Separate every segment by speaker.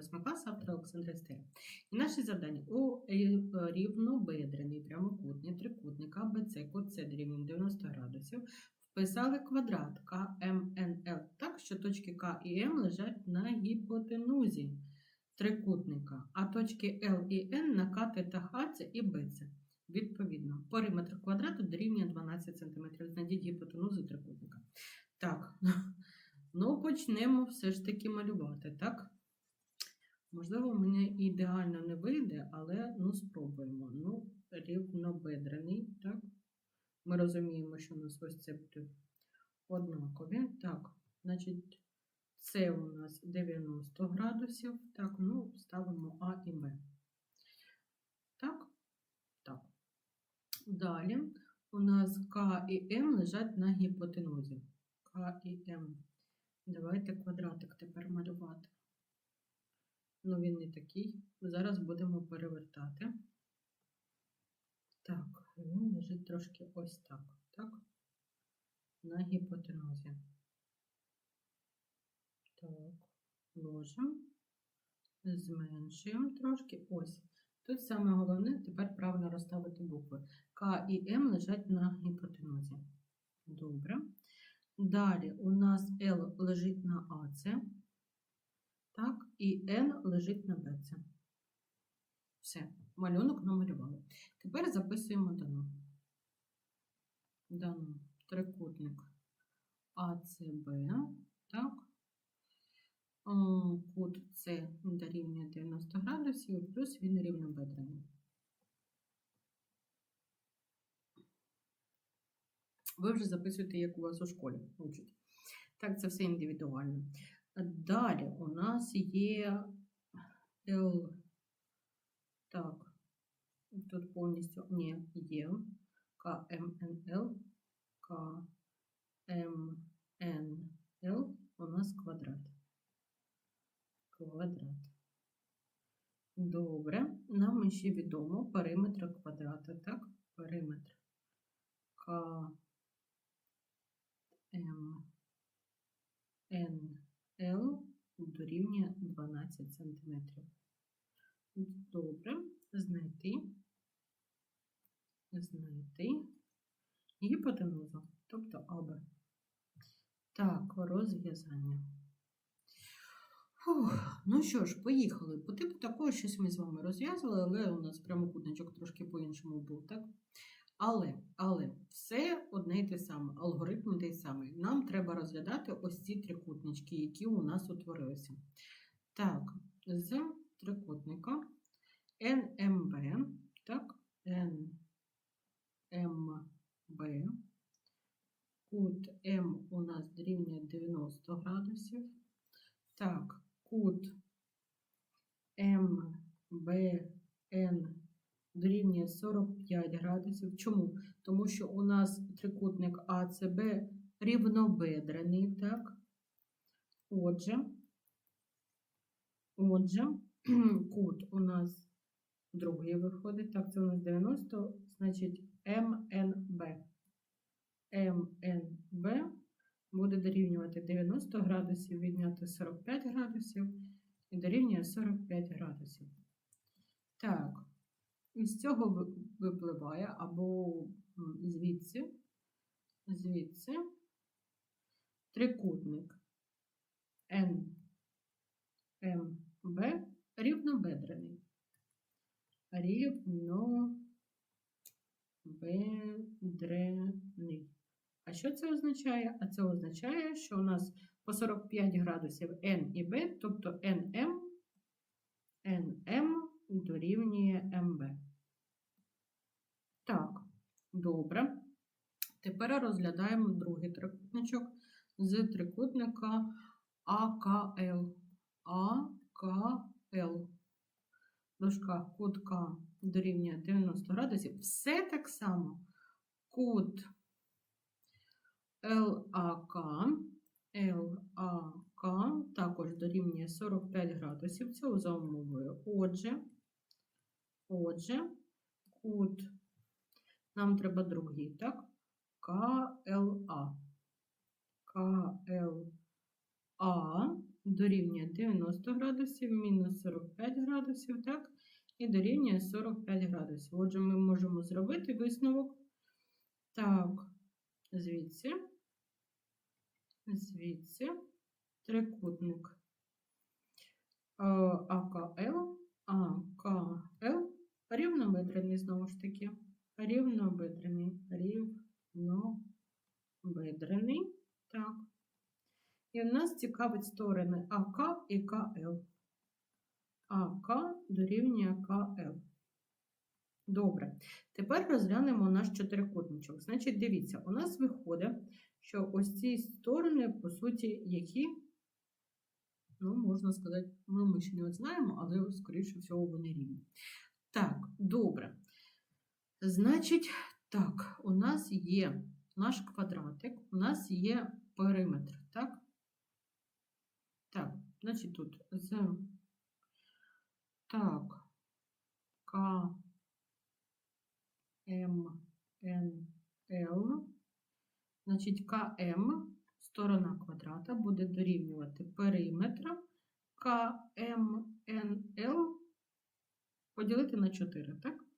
Speaker 1: 8 клас, автора Олександра Стеля. І наше завдання у рі- рівнобедрений прямокутний трикутник АБЦ, кут С дорівнює 90 градусів, вписали квадрат КМНЛ так, що точки К і М лежать на гіпотенузі трикутника, а точки Л і Н на катетах АЦ і БЦ. Відповідно, периметр квадрату дорівнює 12 см. Знайдіть гіпотенузу трикутника. Так, ну почнемо все ж таки малювати, так? Можливо, мене ідеально не вийде, але ну спробуємо. Ну, рівнобедрений, так? Ми розуміємо, що у нас ось це буде однакові. Так, значить, це у нас 90 градусів. Так, ну, ставимо А і Б. Так, так. Далі у нас К і М лежать на гіпотенузі. К і М. Давайте квадратик тепер малювати. Ну, він не такий. Зараз будемо перевертати. Так, він лежить трошки ось так. Так? На гіпотенузі. Так, ложимо, зменшуємо трошки. Ось. Тут саме головне тепер правильно розставити букви. К і М лежать на гіпотенузі. Добре. Далі у нас Л лежить на АЦ. Так, і N лежить на БЦ. Все, малюнок намалювали. Тепер записуємо дано. Дано трикутник АЦБ. Так. Кут С дорівнює 90 градусів, плюс він рівнобедрений. Ви вже записуєте, як у вас у школі учать. Так, це все індивідуально. Далі у нас є L. Так, тут повністю ні, є КМНЛ, КМНЛ у нас квадрат. Квадрат. Добре, нам ще відомо периметр квадрата, так? Периметр К М Н L дорівнює 12 см. Добре, знайти, знайти гіпотенузу, тобто АБ. Так, розв'язання. Фух, ну що ж, поїхали. По типу такого щось ми з вами розв'язували, але у нас прямокутничок трошки по-іншому був, так? Але, але все одне й те саме, алгоритм той самий. Нам треба розглядати ось ці трикутнички, які у нас утворилися. Так, з трикутника NMB, так, NMB, кут М у нас дорівнює 90 градусів. Так, кут MBN дорівнює 45 градусів. Чому? Тому що у нас трикутник АЦБ рівнобедрений, так? Отже, отже, кут у нас другий виходить. Так, це у нас 90, значить МНБ. МНБ буде дорівнювати 90 градусів, відняти 45 градусів і дорівнює 45 градусів. Так. Із цього випливає або звідси, звідси трикутник NMB рівнобедрений. Рівнобедрений. А що це означає? А це означає, що у нас по 45 градусів N і B, тобто NM, NM дорівнює МБ. Добре. Тепер розглядаємо другий трикутничок з трикутника АКЛ. АКЛ. Дужка кут К дорівнює 90 градусів. Все так само. Кут ЛАК. ЛАК також дорівнює 45 градусів. Це за умовою. Отже, отже, кут нам треба другий, так? КЛА. КЛА дорівнює 90 градусів, мінус 45 градусів, так? І дорівнює 45 градусів. Отже, ми можемо зробити висновок. Так, звідси, звідси, трикутник е, АКЛ, АКЛ, рівнобедрений знову ж таки, рівнобедрений, рівнобедрений, так. І в нас цікавить сторони АК і КЛ. АК дорівнює КЛ. Добре. Тепер розглянемо наш чотирикутничок. Значить, дивіться, у нас виходить, що ось ці сторони, по суті, які, ну, можна сказати, ми ще не знаємо, але, скоріше всього, вони рівні. Так, добре. Значить, так, у нас є наш квадратик, у нас є периметр, так? Так, значить тут з так, К, М, Н, Л. Значить, КМ, сторона квадрата, буде дорівнювати периметра КМНЛ поділити на 4, так?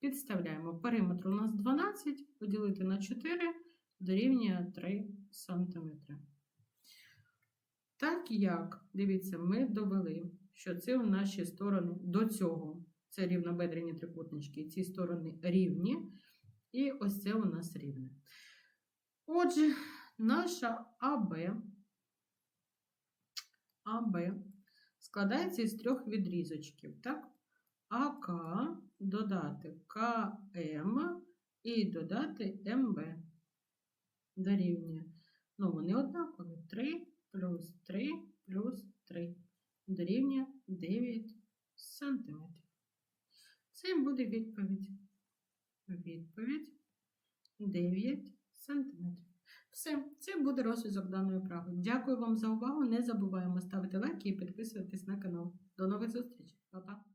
Speaker 1: Підставляємо. Периметр у нас 12, поділити на 4 дорівнює 3 см. Так як, дивіться, ми довели, що це у наші сторони до цього. Це рівнобедрені трикутнички, ці сторони рівні. І ось це у нас рівне. Отже, наша АБ, АБ складається із трьох відрізочків. Так? АК додати КМ і додати МБ. Дорівнює. Ну, вони однакові. 3 плюс 3 плюс 3 дорівнює 9 сантиметрів. Це буде відповідь. Відповідь 9 сантиметрів. Все, це буде розв'язок даної вправи. Дякую вам за увагу. Не забуваємо ставити лайки і підписуватись на канал. До нових зустрічей. Па-па!